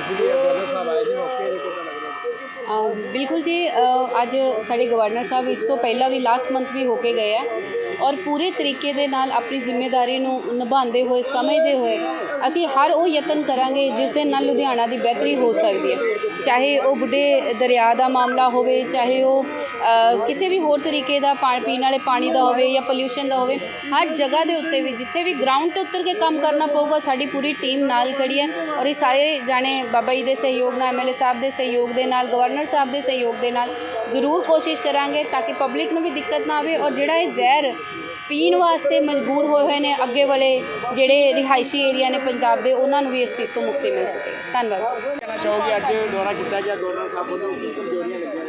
ਤੁਸੀਂ ਵੀ ਗਵਰਨਰ ਸਾਹਿਬ ਆਏ ਸੀ ਮੌਕੇ ਤੇ ਕਿੱਦਾਂ ਲੱਗਦਾ ਅ, ਬਿਲਕੁਲ ਜੀ ਅ, ਅੱਜ ਸਾਡੇ ਗਵਰਨਰ ਸਾਹਿਬ ਇਸ ਤੋਂ ਪਹਿਲਾਂ ਵੀ ਲਾਸਟ ਮੰਥ ਵੀ ਹੋ ਕੇ ਗਏ ਆ ਔਰ ਪੂਰੇ ਤਰੀਕੇ ਦੇ ਨਾਲ ਆਪਣੀ ਜ਼ਿੰਮੇਵਾਰੀ ਨੂੰ ਨਿਭਾਉਂਦੇ ਹੋਏ ਸਮਝਦੇ ਹੋਏ ਅਸੀਂ ਹਰ ਉਹ ਯਤਨ ਕਰਾਂਗੇ ਜਿਸ ਦੇ ਨਾਲ ਲੁਧਿਆਣਾ ਦੀ ਬਿਹਤਰੀ ਹੋ ਸਕਦੀ ਹੈ। ਚਾਹੇ ਉਹ ਬੁੱਢੇ ਦਰਿਆ ਦਾ ਮਾਮਲਾ ਹੋਵੇ ਚਾਹੇ ਉਹ ਕਿਸੇ ਵੀ ਹੋਰ ਤਰੀਕੇ ਦਾ ਪਾ, ਪੀਣ ਵਾਲੇ ਪਾਣੀ ਦਾ ਹੋਵੇ ਜਾਂ ਪੋਲਿਊਸ਼ਨ ਦਾ ਹੋਵੇ, ਹਰ ਜਗ੍ਹਾ ਦੇ ਉੱਤੇ ਵੀ, ਜਿੱਥੇ ਵੀ ਗਰਾਊਂਡ ਤੇ ਉਤਰ ਕੇ ਕੰਮ ਕਰਨਾ ਪਊਗਾ, ਸਾਡੀ ਪੂਰੀ ਟੀਮ ਨਾਲ ਖੜੀ ਹੈ ਔਰ ਇਹ ਸਾਰੇ ਜਾਣੇ ਬਾਬਾ ਜੀ ਦੇ ਸਹਿਯੋਗ ਨਾਲ ਐਮਐਲਏ ਸਾਹਿਬ ਦੇ ਸਹਿਯੋਗ ਦੇ ਨਾਲ ਗਵਰਨਰ ਸਾਹਿਬ ਦੇ ਸਹਿਯੋਗ ਦੇ ਨਾਲ ਜ਼ਰੂਰ ਕੋਸ਼ਿਸ਼ ਕਰਾਂਗੇ ਤਾਂ ਕਿ ਪਬਲਿਕ ਨੂੰ ਵੀ ਦਿੱਕਤ ਨਾ ਆਵੇ ਔਰ ਜਿਹੜਾ ਇਹ ਜ਼ਹਿਰ ਪੀਣ ਵਾਸਤੇ ਮਜਬੂਰ ਹੋਏ ਹੋਏ ਨੇ ਅੱਗੇ ਵਾਲੇ ਜਿਹੜੇ ਰਿਹਾਇਸ਼ੀ ਏਰੀਆ ਨੇ ਪੰਜਾਬ ਦੇ, ਉਹਨਾਂ ਨੂੰ ਵੀ ਇਸ ਚੀਜ਼ ਤੋਂ ਮੁਕਤੀ ਮਿਲ ਸਕੇ। ਧੰਨਵਾਦ ਜੀ। ਕਹਿਣਾ ਚਾਹੋਗੇ, ਅੱਜ ਦੌਰਾ ਕੀਤਾ ਗਿਆ ਗਵਰਨਰ ਸਾਹਿਬ ਵੱਲੋਂ ਕੀ ਕਮਜ਼ੋਰੀਆਂ ਲੱਗੀਆਂ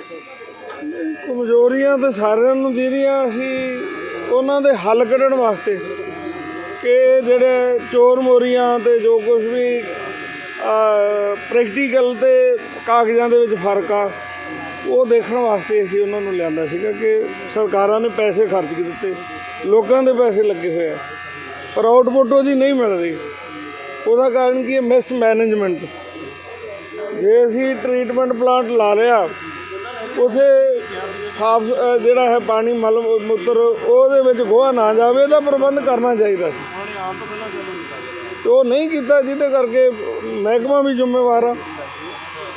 ਕਮਜ਼ੋਰੀਆਂ ਤਾਂ ਸਾਰਿਆਂ ਨੂੰ ਦੀਦੀਆਂ ਅਸੀਂ ਉਹਨਾਂ ਦੇ ਹੱਲ ਕੱਢਣ ਵਾਸਤੇ ਕਿ ਜਿਹੜੇ ਚੋਰ ਮੋਰੀਆਂ ਤੇ ਜੋ ਕੁਝ ਵੀ ਪ੍ਰੈਕਟੀਕਲ ਤੇ ਕਾਗਜ਼ਾਂ ਦੇ ਵਿੱਚ ਫ਼ਰਕ ਆ, ਉਹ ਦੇਖਣ ਵਾਸਤੇ ਅਸੀਂ ਉਹਨਾਂ ਨੂੰ ਲਿਆਂਦਾ ਸੀਗਾ ਕਿ ਸਰਕਾਰਾਂ ਨੇ ਪੈਸੇ ਖਰਚ ਕੇ ਦਿੱਤੇ, ਲੋਕਾਂ ਦੇ ਪੈਸੇ ਲੱਗੇ ਹੋਏ ਆ। ਪਰ ਆਊਟਪੁੱਟ ਉਹਦੀ ਨਹੀਂ ਮਿਲ ਰਹੀ। ਉਹਦਾ ਕਾਰਨ ਕੀ ਹੈ? ਮਿਸ ਮੈਨੇਜਮੈਂਟ ਜੇ ਅਸੀਂ ਟ੍ਰੀਟਮੈਂਟ ਪਲਾਂਟ ਲਾ ਲਿਆ, ਉਥੇ ਸਾਫ਼ ਜਿਹੜਾ ਹੈ ਪਾਣੀ ਮਲ, ਮੂਤਰ, ਉਹਦੇ ਵਿੱਚ ਗੋਹਾ ਨਾ ਜਾਵੇ, ਇਹਦਾ ਪ੍ਰਬੰਧ ਕਰਨਾ ਚਾਹੀਦਾ ਸੀ। ਤੇ ਉਹ ਨਹੀਂ ਕੀਤਾ, ਜਿਹਦੇ ਕਰਕੇ ਮਹਿਕਮਾ ਵੀ ਜ਼ਿੰਮੇਵਾਰ ਆ।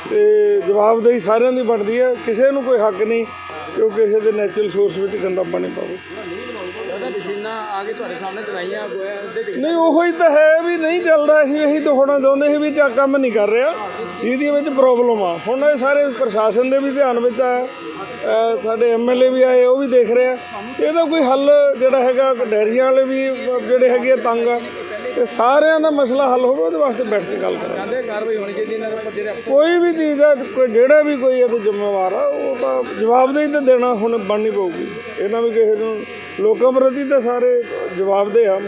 ਤੇ ਜਵਾਬਦੇਹੀ ਸਾਰਿਆਂ ਦੀ ਬਣਦੀ ਹੈ। ਕਿਸੇ ਨੂੰ ਕੋਈ ਹੱਕ ਨਹੀਂ ਕਿ ਉਹ ਕਿਸੇ ਦੇ ਨੈਚੁਰਲ ਸੋਰਸ ਵਿੱਚ ਗੰਦਾ ਪਾਣੀ ਪਾਵੇ ਤੁਹਾਡੇ ਸਾਹਮਣੇ ਚਲਾਈਆਂ ਗੋਇਆ ਉਹਦੇ ਤੇ ਨਹੀਂ ਉਹੋ ਹੀ ਤਾਂ ਹੈ ਵੀ ਨਹੀਂ ਚੱਲਦਾ ਸੀ ਇਹੀ ਦਿਖਾਉਣਾ ਚਾਹੁੰਦੇ ਸੀ ਵੀ ਚਾ ਕੰਮ ਨਹੀਂ ਕਰ ਰਿਹਾ। ਇਹਦੀ ਵਿੱਚ ਪ੍ਰੋਬਲਮ ਆ। ਹੁਣ ਇਹ ਸਾਰੇ ਪ੍ਰਸ਼ਾਸਨ ਦੇ ਵੀ ਧਿਆਨ ਵਿੱਚ ਅਹ ਸਾਡੇ ਐਮਐਲਏ ਵੀ ਆਏ ਉਹ ਵੀ ਦੇਖ ਰਹੇ ਆ। ਇਹਦਾ ਕੋਈ ਹੱਲ ਜਿਹੜਾ ਹੈਗਾ ਡੈਰੀਆਂ ਵਾਲੇ ਵੀ ਜਿਹੜੇ ਹੈਗੇ ਆ ਤੰਗ ਆ। ਤੇ ਸਾਰਿਆਂ ਦਾ ਮਸਲਾ ਹੱਲ ਹੋਵੇ ਉਹਦੇ ਵਾਸਤੇ ਬੈਠ ਕੇ ਗੱਲ ਕਰਾਂਗੇ। ਕਹਿੰਦੇ ਕਾਰਵਾਈ ਹੋਣੀ ਚਾਹੀਦੀ ਇਹਨਾਂ ਦੇ ਜਿਹੜੇ ਕੋਈ ਵੀ ਚੀਜ਼ ਆ ਕੋਈ ਜਿਹੜਾ ਵੀ ਕੋਈ ਇਹਦੇ ਜ਼ਿੰਮੇਵਾਰ ਆ ਉਹ ਤਾਂ ਜਵਾਬਦੇਹੀ ਤਾਂ ਦੇਣਾ ਹੁਣ ਬਣਨੀ ਪਊਗੀ। ਇਹਨਾਂ ਵੀ ਕਿਸੇ ਨੂੰ ਲੋਕਾਂ ਪ੍ਰਤੀ ਤਾਂ ਸਾਰੇ ਜਵਾਬਦੇ ਆ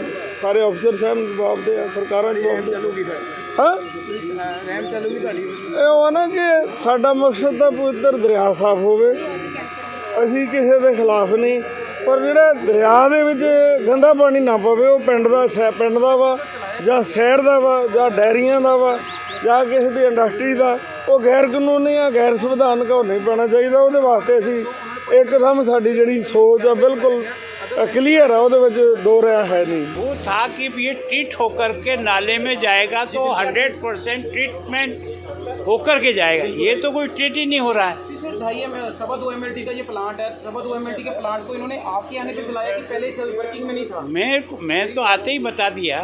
ਸਾਰੇ ਅਫਸਰ ਸਾਹਿਬ ਜਵਾਬਦੇ ਆ ਸਰਕਾਰਾਂ ਜਵਾਬਦੇ ਚੱਲੂਗੀ ਫਿਰ। ਹਾਂ? ਰਹਿਮ ਚੱਲੂਗੀ ਤੁਹਾਡੀ। ਇਹ ਉਹ ਨਾ ਕਿ ਸਾਡਾ ਮਕਸਦ ਤਾਂ ਪਵਿੱਤਰ ਦਰਿਆ ਸਾਫ਼ ਹੋਵੇ। ਅਸੀਂ ਕਿਸੇ ਦੇ ਖਿਲਾਫ ਨਹੀਂ ਪਰ ਜਿਹੜਾ ਦਰਿਆ ਦੇ ਵਿੱਚ ਗੰਦਾ ਪਾਣੀ ਨਾ ਪਵੇ ਉਹ ਪਿੰਡ ਦਾ ਸ਼ਹਿ ਪਿੰਡ ਦਾ ਵਾ ਜਾਂ ਸ਼ਹਿਰ ਦਾ ਵਾ ਜਾਂ ਡੈਰੀਆਂ ਦਾ ਵਾ ਜਾਂ ਕਿਸੇ ਦੀ ਇੰਡਸਟਰੀ ਦਾ ਉਹ ਗੈਰ ਕਾਨੂੰਨੀ ਆ ਗੈਰ ਸੰਵਿਧਾਨਕ ਉਹ ਨਹੀਂ ਪੈਣਾ ਚਾਹੀਦਾ। ਉਹਦੇ ਵਾਸਤੇ ਅਸੀਂ ਇੱਕਦਮ ਸਾਡੀ ਜਿਹੜੀ ਸੋਚ ਆ ਬਿਲਕੁਲ ਕਲੀਅਰ ਆ ਉਹਦੇ ਵਿੱਚ ਦੋ ਰਿਆ ਹੈ ਨਹੀਂ वो था कि ये ट्रीट होकर के नाले में जाएगा तो 100 परसेंट ट्रीटमेंट होकर के जाएगा ये तो कोई ट्रीट ही नहीं हो रहा है सर ढाई एम सवा दो एम का ये प्लांट है सवा दो एम के प्लांट को इन्होंने आपके आने पे चलाया कि पहले चल वर्किंग में नहीं था मैं मैं तो आते ही बता दिया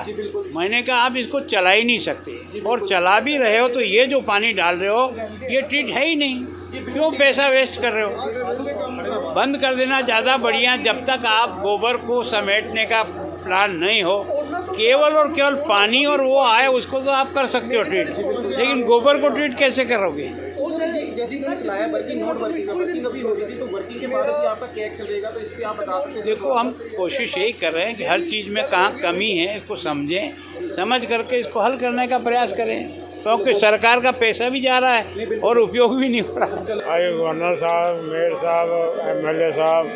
मैंने कहा आप इसको चला ही नहीं सकते और चला भी रहे हो तो ये जो पानी डाल रहे हो ये ट्रीट है ही नहीं क्यों पैसा वेस्ट कर रहे हो? बंद कर देना, ज़्यादा बढ़िया, जब तक आप गोबर को समेटने का प्लान नहीं हो, केवल और केवल पानी और वो आए उसको तो आप कर सकते हो ट्रीट लेकिन गोबर को ट्रीट कैसे करोगे? देखो, हम कोशिश यही कर रहे हैं कि हर चीज़ में कहाँ कमी है, इसको समझें, समझ करके इसको हल करने का प्रयास करें। क्योंकि सरकार का पैसा भी जा रहा है और उपयोग भी नहीं हो रहा ਆਏ ਗਵਰਨਰ ਸਾਹਿਬ ਮੇਅਰ ਸਾਹਿਬ ਐਮਐਲਏ ਸਾਹਿਬ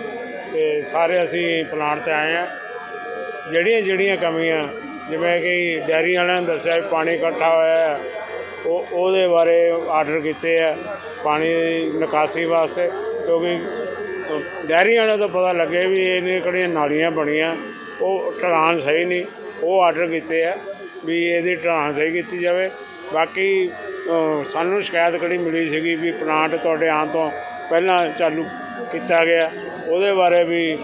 ਤੇ ਸਾਰੇ ਅਸੀਂ ਪਲਾਂਟ ਤੇ ਆਏ ਆ ਜਿਹੜੀਆਂ ਜਿਹੜੀਆਂ ਕਮੀਆਂ ਜਿਵੇਂ ਕਿ ਡੈਰੀ ਵਾਲਿਆਂ ਨੇ ਦੱਸਿਆ ਵੀ ਪਾਣੀ ਇਕੱਠਾ ਹੋਇਆ ਹੈ ਉਹ ਉਹਦੇ ਬਾਰੇ ਆਰਡਰ ਕੀਤੇ ਆ ਪਾਣੀ ਦੀ ਨਿਕਾਸੀ ਵਾਸਤੇ ਕਿਉਂਕਿ ਅ, ਡੈਰੀ ਵਾਲਿਆਂ ਤੋਂ ਪਤਾ ਲੱਗੇ ਵੀ ਇਹਨੇ ਕਿਹੜੀਆਂ ਨਾਲੀਆਂ ਬਣੀਆਂ ਉਹ ਢਲਾਣ ਸਹੀ ਨਹੀਂ ਉਹ ਆਰਡਰ ਕੀਤੇ ਆ ਵੀ ਇਹਦੀ ਢਲਾਣ ਸਹੀ ਕੀਤੀ ਜਾਵੇ ਬਾਕੀ ਸਾਨੂੰ ਸ਼ਿਕਾਇਤ ਕਿਹੜੀ ਮਿਲੀ ਸੀਗੀ ਵੀ ਪਲਾਂਟ ਤੁਹਾਡੇ ਆਉਣ ਤੋਂ ਪਹਿਲਾਂ ਚਾਲੂ ਕੀਤਾ ਗਿਆ। ਉਹਦੇ ਬਾਰੇ ਵੀ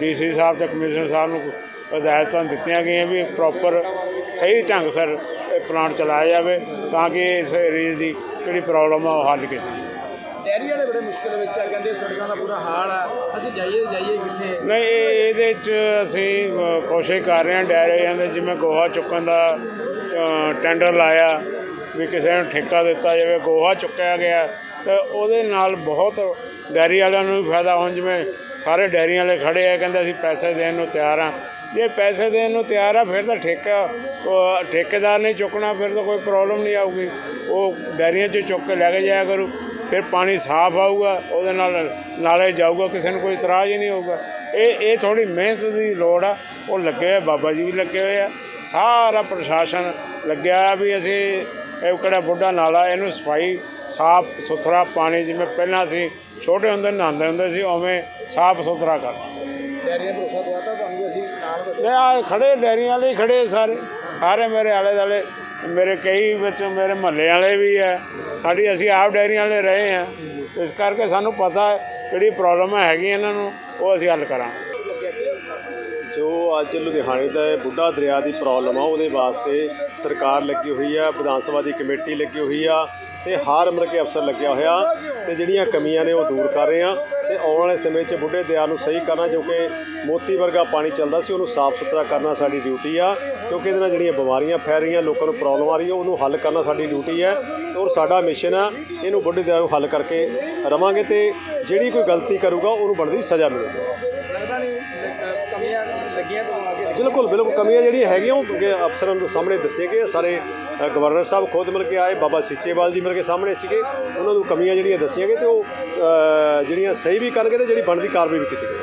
ਡੀਸੀ ਸਾਹਿਬ ਤੇ ਕਮਿਸ਼ਨਰ ਸਾਹਿਬ ਨੂੰ ਹਦਾਇਤਾਂ ਦਿੱਤੀਆਂ ਗਈਆਂ ਵੀ ਪ੍ਰੋਪਰ ਸਹੀ ਢੰਗ ਸਿਰ ਇਹ ਪਲਾਂਟ ਚਲਾਇਆ ਜਾਵੇ ਤਾਂ ਕਿ ਇਸ ਏਰੀਏ ਦੀ ਜਿਹੜੀ ਪ੍ਰੋਬਲਮ ਆ ਉਹ ਹੱਲ ਕੀਤੀ ਜਾਵੇ। ਡੈਰੀ ਵਾਲੇ ਬੜੇ ਮੁਸ਼ਕਿਲ ਵਿੱਚ ਆ ਕਹਿੰਦੇ ਸੜਕਾਂ ਦਾ ਬੁਰਾ ਹਾਲ ਆ ਅਸੀਂ ਜਾਈਏ ਜਾਈਏ ਕਿੱਥੇ? ਨਹੀਂ ਇਹ- ਇਹਦੇ ਚ ਅਸੀਂ ਅ, ਕੋਸ਼ਿਸ਼ ਕਰ ਰਹੇ ਹਾਂ ਡੈਰੀਆਂ ਦੇ ਜਿਵੇਂ ਗੋਹਾ ਚੁੱਕਣ ਦਾ ਅ, ਟੈਂਡਰ ਲਾਇਆ ਵੀ ਕਿਸੇ ਨੂੰ ਠੇਕਾ ਦਿੱਤਾ ਜਾਵੇ ਗੋਹਾ ਚੁੱਕਿਆ ਗਿਆ ਤੇ ਉਹਦੇ ਨਾਲ ਬਹੁਤ ਡੈਰੀ ਵਾਲਿਆਂ ਨੂੰ ਵੀ ਫਾਇਦਾ ਹੋਣ ਜਿਵੇਂ ਸਾਰੇ ਡੈਰੀਆਂ ਵਾਲੇ ਖੜੇ ਆ ਕਹਿੰਦੇ ਅਸੀਂ ਪੈਸੇ ਦੇਣ ਨੂੰ ਤਿਆਰ ਆ ਜੇ ਪੈਸੇ ਦੇਣ ਨੂੰ ਤਿਆਰ ਆ, ਫਿਰ ਤਾਂ ਠੇਕਾ ਠੇਕੇਦਾਰ ਨੇ ਚੁੱਕਣਾ, ਫਿਰ ਤਾਂ ਕੋਈ ਪ੍ਰੋਬਲਮ ਨਹੀਂ ਆਊਗੀ। ਉਹ ਡੈਰੀਆਂ 'ਚ ਚੁੱਕ ਕੇ ਲੈ ਕੇ ਜਾਇਆ ਕਰੂ। ਫਿਰ ਪਾਣੀ ਸਾਫ਼ ਆਊਗਾ, ਉਹਦੇ ਨਾਲ ਨਾਲੇ ਜਾਊਗਾ, ਕਿਸੇ ਨੂੰ ਕੋਈ ਇਤਰਾਜ਼ ਹੀ ਨਹੀਂ ਹੋਊਗਾ। ਇਹ ਇਹ ਥੋੜੀ ਮਿਹਨਤ ਦੀ ਲੋੜ ਆ। ਉਹ ਲੱਗੇ ਹੋਏ ਬਾਬਾ ਜੀ ਵੀ ਲੱਗੇ ਹੋਏ ਆ। ਸਾਰਾ ਪ੍ਰਸ਼ਾਸਨ ਲੱਗਿਆ ਹੋਇਆ ਵੀ ਅਸੀਂ ਇਹ ਕਿਹੜਾ ਬੁੱਢਾ ਨਾਲਾ, ਇਹਨੂੰ ਸਫ਼ਾਈ ਸਾਫ਼ ਸੁਥਰਾ ਪਾਣੀ, ਜਿਵੇਂ ਪਹਿਲਾਂ ਅਸੀਂ ਛੋਟੇ ਹੁੰਦੇ ਨਹਾਉਂਦੇ ਹੁੰਦੇ ਸੀ, ਉਵੇਂ ਸਾਫ਼ ਸੁਥਰਾ ਕਰਨਾ। ਲੈ ਆ ਖੜੇ, ਡੈਰੀਆਂ ਵਾਲੇ ਹੀ ਖੜੇ ਸਾਰੇ। ਸਾਰੇ ਮੇਰੇ ਆਲੇ ਦੁਆਲੇ, ਮੇਰੇ ਕਈ ਵਿੱਚ ਮੇਰੇ ਮਹੱਲੇ ਵਾਲੇ ਵੀ ਹੈ। ਸਾਡੀ ਅਸੀਂ ਆਪ ਡੈਰੀਆਂ ਵਾਲੇ ਰਹੇ ਹਾਂ। ਇਸ ਕਰਕੇ ਸਾਨੂੰ ਪਤਾ ਹੈ ਕਿਹੜੀ ਪ੍ਰੋਬਲਮ ਹੈਗੀ ਇਹਨਾਂ ਨੂੰ, ਉਹ ਅਸੀਂ ਹੱਲ ਕਰਾਂਗੇ। ਜੋ ਅੱਜ ਲੁਧਿਆਣੇ ਦਾ ਬੁੱਢਾ ਦਰਿਆ ਦੀ ਪ੍ਰੋਬਲਮ ਆ, ਉਹਦੇ ਵਾਸਤੇ ਸਰਕਾਰ ਲੱਗੀ ਹੋਈ ਆ, ਵਿਧਾਨ ਸਭਾ ਦੀ ਕਮੇਟੀ ਲੱਗੀ ਹੋਈ ਆ ਤੇ ਹਰ ਉਮਰ ਕੇ ਅਫਸਰ ਲੱਗਿਆ ਹੋਇਆ ਤੇ ਜਿਹੜੀਆਂ ਕਮੀਆਂ ਨੇ ਉਹ ਦੂਰ ਕਰ ਰਹੇ ਆ। ਤੇ ਆਉਣ ਵਾਲੇ ਸਮੇਂ 'ਚ ਬੁੱਢੇ ਦਰਿਆ ਨੂੰ ਸਹੀ ਕਰਨਾ, ਜੋ ਕਿ ਮੋਤੀ ਵਰਗਾ ਪਾਣੀ ਚੱਲਦਾ ਸੀ, ਉਹਨੂੰ ਸਾਫ਼ ਸੁਥਰਾ ਕਰਨਾ ਸਾਡੀ ਡਿਊਟੀ ਆ। ਕਿਉਂਕਿ ਇਹਦੇ ਨਾਲ ਜਿਹੜੀਆਂ ਬਿਮਾਰੀਆਂ ਫੈਲ ਰਹੀਆਂ, ਲੋਕਾਂ ਨੂੰ ਪ੍ਰੋਬਲਮ ਆ ਰਹੀ ਹੈ ਉਹਨੂੰ ਹੱਲ ਕਰਨਾ ਸਾਡੀ ਡਿਊਟੀ ਹੈ ਔਰ ਸਾਡਾ ਮਿਸ਼ਨ ਆ, ਇਹਨੂੰ ਬੁੱਢੇ ਦਰਿਆ ਨੂੰ ਹੱਲ ਕਰਕੇ ਰਵਾਂਗੇ ਤੇ ਜਿਹੜੀ ਕੋਈ ਗਲਤੀ ਕਰੂਗਾ, ਉਹਨੂੰ ਬਣਦੀ ਸਜ਼ਾ ਮਿਲੇਗੀ। ਬਿਲਕੁਲ ਬਿਲਕੁਲ। ਕਮੀਆਂ ਜਿਹੜੀਆਂ ਹੈਗੀਆਂ, ਉਹ ਅੱਗੇ ਅਫਸਰਾਂ ਨੂੰ ਸਾਹਮਣੇ ਦੱਸੇ ਗਏ। ਸਾਰੇ ਗਵਰਨਰ ਸਾਹਿਬ ਖੁਦ ਮਿਲ ਕੇ ਆਏ, ਬਾਬਾ ਸੀਚੇਵਾਲ ਜੀ ਮਿਲ ਕੇ ਸਾਹਮਣੇ ਸੀਗੇ। ਉਹਨਾਂ ਨੂੰ ਕਮੀਆਂ ਜਿਹੜੀਆਂ ਦੱਸੀਆਂ ਗਏ ਤੇ ਉਹ ਜਿਹੜੀਆਂ ਸਹੀ ਵੀ ਕਰਨਗੇ ਤੇ ਜਿਹੜੀ ਬਣਦੀ ਕਾਰਵਾਈ ਵੀ ਕੀਤੀ ਗਈ।